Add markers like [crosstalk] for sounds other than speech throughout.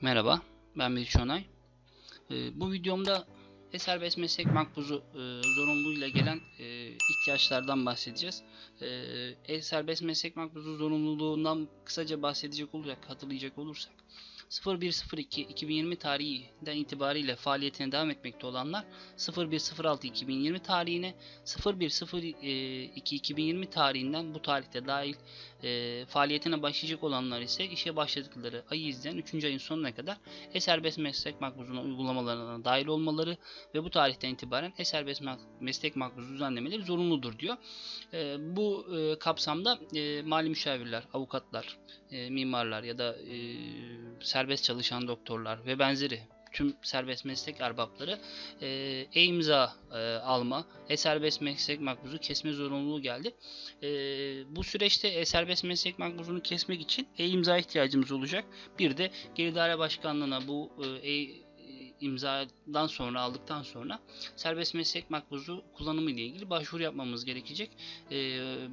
Merhaba, ben Melih Onay. Ee, bu videomda e-serbest meslek makbuzu e, zorunluluğuyla gelen e, ihtiyaçlardan bahsedeceğiz. E, e-serbest meslek makbuzu zorunluluğundan kısaca bahsedecek olursak, hatırlayacak olursak 01.02.2020 tarihinden itibariyle faaliyetine devam etmekte olanlar 01.06.2020 tarihine 01.02.2020 tarihinden bu tarihte dahil e, faaliyetine başlayacak olanlar ise işe başladıkları ayı izleyen 3. ayın sonuna kadar e-serbest meslek makbuzuna uygulamalarına dahil olmaları ve bu tarihten itibaren e-serbest meslek makbuzu düzenlemeleri zorunludur diyor. E, bu e, kapsamda e, mali müşavirler, avukatlar, e, mimarlar ya da e, serbest çalışan doktorlar ve benzeri tüm serbest meslek erbapları e, e-imza e, alma, e-serbest meslek makbuzu kesme zorunluluğu geldi. E, bu süreçte e-serbest meslek makbuzunu kesmek için e-imza ihtiyacımız olacak. Bir de Gelir İdare Başkanlığı'na bu e, e imzadan sonra aldıktan sonra serbest meslek makbuzu kullanımı ile ilgili başvuru yapmamız gerekecek. E,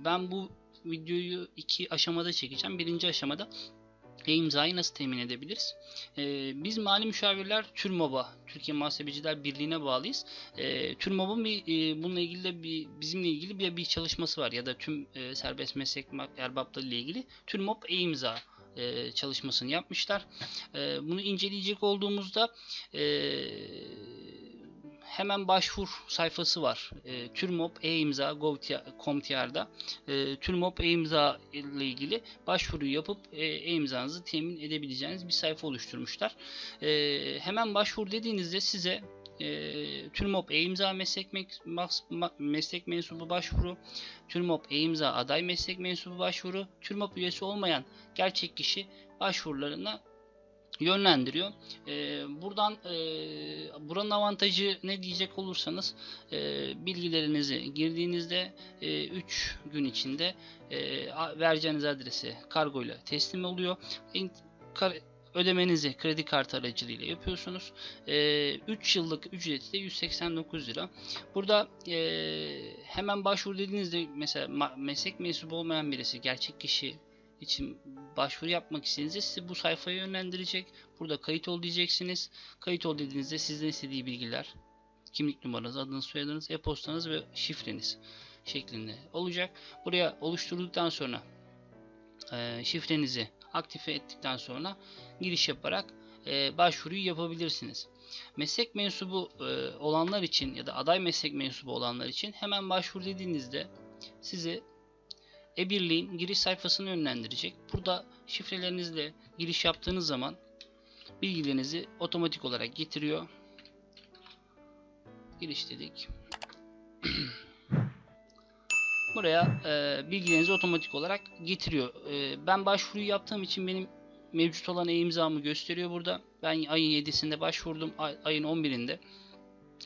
ben bu videoyu iki aşamada çekeceğim. Birinci aşamada e-imzayı nasıl temin edebiliriz? Ee, biz mali müşavirler TÜRMOB'a, Türkiye Muhasebeciler Birliği'ne bağlıyız. Ee, TÜRMOB'un bir, e, bununla ilgili de bir, bizimle ilgili bir, bir çalışması var ya da tüm e, serbest meslek erbapları ile ilgili TÜRMOB e-imza e, çalışmasını yapmışlar. E, bunu inceleyecek olduğumuzda e, hemen başvur sayfası var. E, TÜRMOB e-imza gov.com.tr'da e, TÜRMOB e-imza ile ilgili başvuru yapıp e, e-imzanızı temin edebileceğiniz bir sayfa oluşturmuşlar. E, hemen başvur dediğinizde size e, TÜRMOB e-imza meslek, mek- meslek mensubu başvuru, TÜRMOB e-imza aday meslek mensubu başvuru, TÜRMOB üyesi olmayan gerçek kişi başvurularına yönlendiriyor. Ee, buradan e, buranın avantajı ne diyecek olursanız e, bilgilerinizi girdiğinizde 3 gün içinde e, vereceğiniz adrese kargo ile teslim oluyor. İn- kar- ödemenizi kredi kartı aracılığıyla yapıyorsunuz. 3 yıllık ücreti de 189 lira. Burada e, hemen başvur dediğinizde mesela meslek mensubu olmayan birisi gerçek kişi için başvuru yapmak istediğinizde sizi bu sayfaya yönlendirecek. Burada kayıt ol diyeceksiniz. Kayıt ol dediğinizde sizden istediği bilgiler, kimlik numaranız, adınız, soyadınız, e-postanız ve şifreniz şeklinde olacak. Buraya oluşturduktan sonra e, şifrenizi aktive ettikten sonra giriş yaparak e, başvuruyu yapabilirsiniz. Meslek mensubu e, olanlar için ya da aday meslek mensubu olanlar için hemen başvur dediğinizde sizi e-birliğin giriş sayfasını yönlendirecek. Burada şifrelerinizle giriş yaptığınız zaman bilgilerinizi otomatik olarak getiriyor. Giriş dedik. [clears throat] Buraya e, bilgilerinizi otomatik olarak getiriyor. E, ben başvuruyu yaptığım için benim mevcut olan e-imzamı gösteriyor burada. Ben ayın 7'sinde başvurdum. Ay- ayın 11'inde.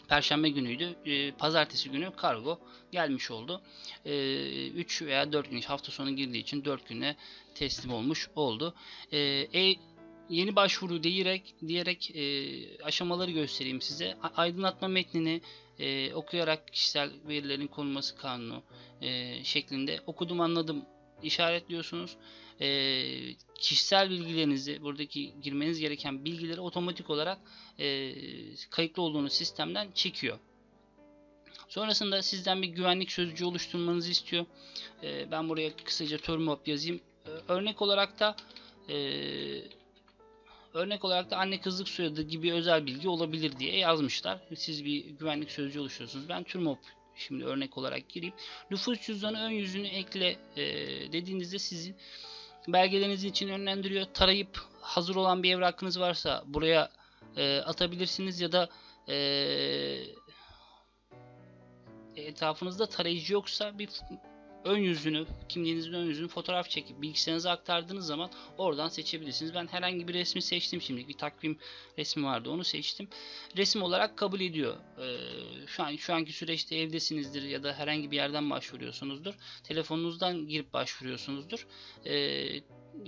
Perşembe günüydü. E, pazartesi günü kargo gelmiş oldu. 3 veya 4 gün hafta sonu girdiği için 4 güne teslim olmuş oldu. E, e, yeni başvuru diyerek diyerek e, aşamaları göstereyim size. Aydınlatma metnini e, okuyarak kişisel verilerin korunması kanunu e, şeklinde okudum anladım işaretliyorsunuz. E, kişisel bilgilerinizi buradaki girmeniz gereken bilgileri otomatik olarak e, kayıtlı olduğunuz sistemden çekiyor. Sonrasında sizden bir güvenlik sözcüğü oluşturmanızı istiyor. E, ben buraya kısaca Turmop yazayım. E, örnek olarak da e, örnek olarak da anne kızlık soyadı gibi özel bilgi olabilir diye yazmışlar. Siz bir güvenlik sözcüğü oluşturuyorsunuz. Ben Turmop şimdi örnek olarak gireyim. Nüfus cüzdanı ön yüzünü ekle e, dediğinizde sizin belgelerinizin için yönlendiriyor. Tarayıp hazır olan bir evrakınız varsa buraya e, atabilirsiniz ya da e, etrafınızda tarayıcı yoksa bir ön yüzünü, kimliğinizin ön yüzünü fotoğraf çekip bilgisayarınıza aktardığınız zaman oradan seçebilirsiniz. Ben herhangi bir resmi seçtim şimdi. Bir takvim resmi vardı onu seçtim. Resim olarak kabul ediyor. Ee, şu an şu anki süreçte evdesinizdir ya da herhangi bir yerden başvuruyorsunuzdur. Telefonunuzdan girip başvuruyorsunuzdur. Ee,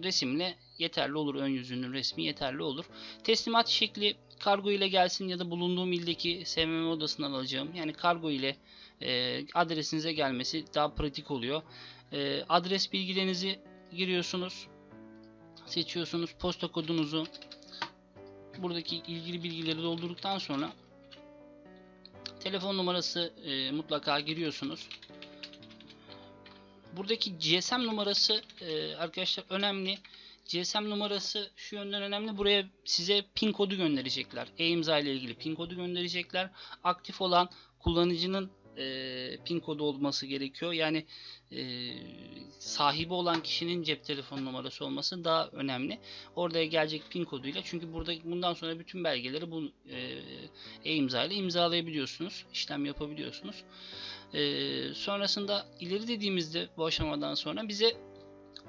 resimle yeterli olur. Ön yüzünün resmi yeterli olur. Teslimat şekli kargo ile gelsin ya da bulunduğum ildeki SMM odasından alacağım. Yani kargo ile e, adresinize gelmesi daha pratik oluyor. E, adres bilgilerinizi giriyorsunuz. Seçiyorsunuz. Posta kodunuzu buradaki ilgili bilgileri doldurduktan sonra telefon numarası e, mutlaka giriyorsunuz. Buradaki GSM numarası e, arkadaşlar önemli. GSM numarası şu yönden önemli. Buraya size pin kodu gönderecekler. E-imza ile ilgili pin kodu gönderecekler. Aktif olan kullanıcının e, pin kodu olması gerekiyor. Yani e, sahibi olan kişinin cep telefon numarası olması daha önemli. Oraya gelecek pin koduyla çünkü burada bundan sonra bütün belgeleri bu e, e-imza ile imzalayabiliyorsunuz. işlem yapabiliyorsunuz. E, sonrasında ileri dediğimizde bu aşamadan sonra bize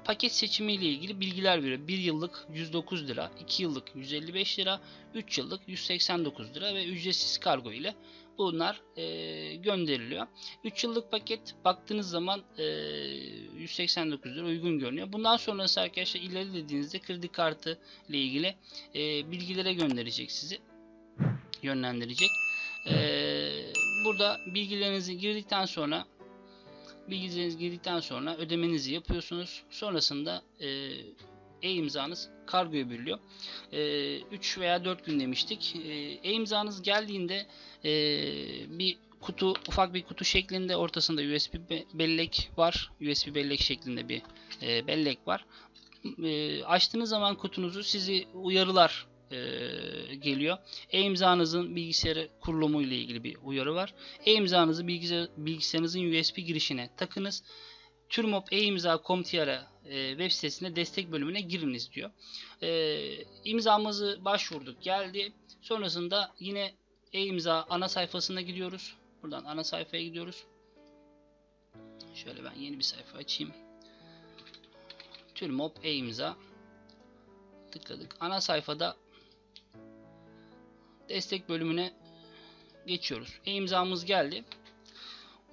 paket seçimi ile ilgili bilgiler veriyor. 1 yıllık 109 lira, 2 yıllık 155 lira, 3 yıllık 189 lira ve ücretsiz kargo ile bunlar e, gönderiliyor. 3 yıllık paket baktığınız zaman e, 189 lira uygun görünüyor. Bundan sonrası arkadaşlar ileri dediğinizde kredi kartı ile ilgili e, bilgilere gönderecek sizi. Yönlendirecek. E, burada bilgilerinizi girdikten sonra bilgilerinizi girdikten sonra ödemenizi yapıyorsunuz. Sonrasında e, e-imzanız kargoya veriliyor. 3 veya 4 gün demiştik. E, E-imzanız geldiğinde e, bir kutu, ufak bir kutu şeklinde ortasında USB be- bellek var. USB bellek şeklinde bir e, bellek var. E, açtığınız zaman kutunuzu sizi uyarılar e, geliyor. E-imzanızın bilgisayarı kurulumu ile ilgili bir uyarı var. E-imzanızı bilgisayar, bilgisayarınızın USB girişine takınız. Turmop e-imza.com.tr'a e, web sitesinde destek bölümüne giriniz diyor. E, imzamızı başvurduk geldi. Sonrasında yine e-imza ana sayfasına gidiyoruz. Buradan ana sayfaya gidiyoruz. Şöyle ben yeni bir sayfa açayım. Turmop e-imza tıkladık. Ana sayfada destek bölümüne geçiyoruz. E-imzamız geldi.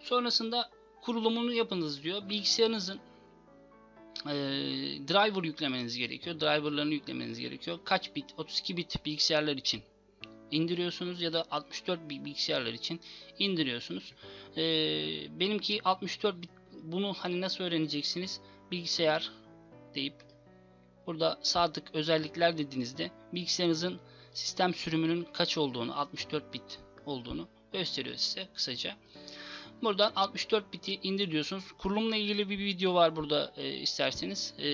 Sonrasında kurulumunu yapınız diyor. Bilgisayarınızın e, driver yüklemeniz gerekiyor. Driverlarını yüklemeniz gerekiyor. Kaç bit? 32 bit bilgisayarlar için indiriyorsunuz ya da 64 bit bilgisayarlar için indiriyorsunuz. E, benimki 64 bit. Bunu hani nasıl öğreneceksiniz? Bilgisayar deyip burada sadık özellikler dediğinizde bilgisayarınızın sistem sürümünün kaç olduğunu 64 bit olduğunu gösteriyor size kısaca. Buradan 64 biti indir diyorsunuz. Kurulumla ilgili bir video var burada e, isterseniz. E,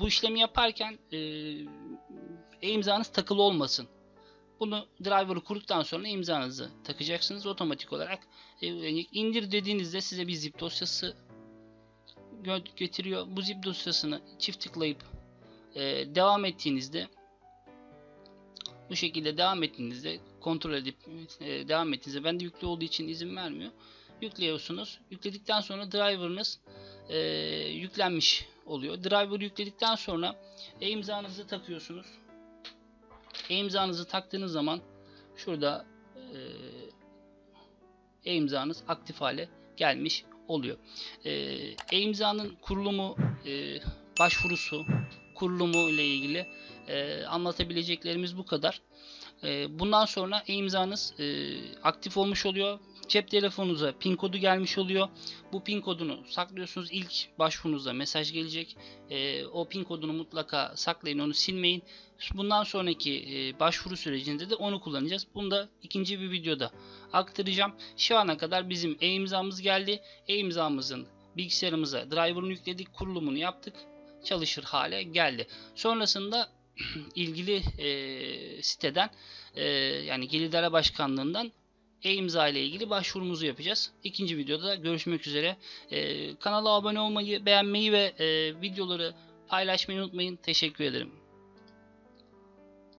bu işlemi yaparken e, e-imzanız takılı olmasın. Bunu driver'ı kurduktan sonra imzanızı takacaksınız. Otomatik olarak e, indir dediğinizde size bir zip dosyası getiriyor. Bu zip dosyasını çift tıklayıp e, devam ettiğinizde bu şekilde devam ettiğinizde kontrol edip e, devam ettiğinizde bende yüklü olduğu için izin vermiyor yüklüyorsunuz. Yükledikten sonra driver'ınız e, yüklenmiş oluyor. Driver yükledikten sonra e-imzanızı takıyorsunuz. E-imzanızı taktığınız zaman şurada e, e-imzanız aktif hale gelmiş oluyor. E, E-imzanın kurulumu, e, başvurusu, kurulumu ile ilgili e, anlatabileceklerimiz bu kadar. E, bundan sonra e-imzanız e, aktif olmuş oluyor cep telefonunuza pin kodu gelmiş oluyor. Bu pin kodunu saklıyorsunuz. İlk başvurunuzda mesaj gelecek. E, o pin kodunu mutlaka saklayın. Onu silmeyin. Bundan sonraki e, başvuru sürecinde de onu kullanacağız. Bunu da ikinci bir videoda aktaracağım. Şu ana kadar bizim e-imzamız geldi. E-imzamızın bilgisayarımıza driver'ını yükledik. Kurulumunu yaptık. Çalışır hale geldi. Sonrasında ilgili e, siteden e, yani Gelir İdare Başkanlığından e-imza ile ilgili başvurumuzu yapacağız. İkinci videoda görüşmek üzere. Ee, kanala abone olmayı, beğenmeyi ve e, videoları paylaşmayı unutmayın. Teşekkür ederim.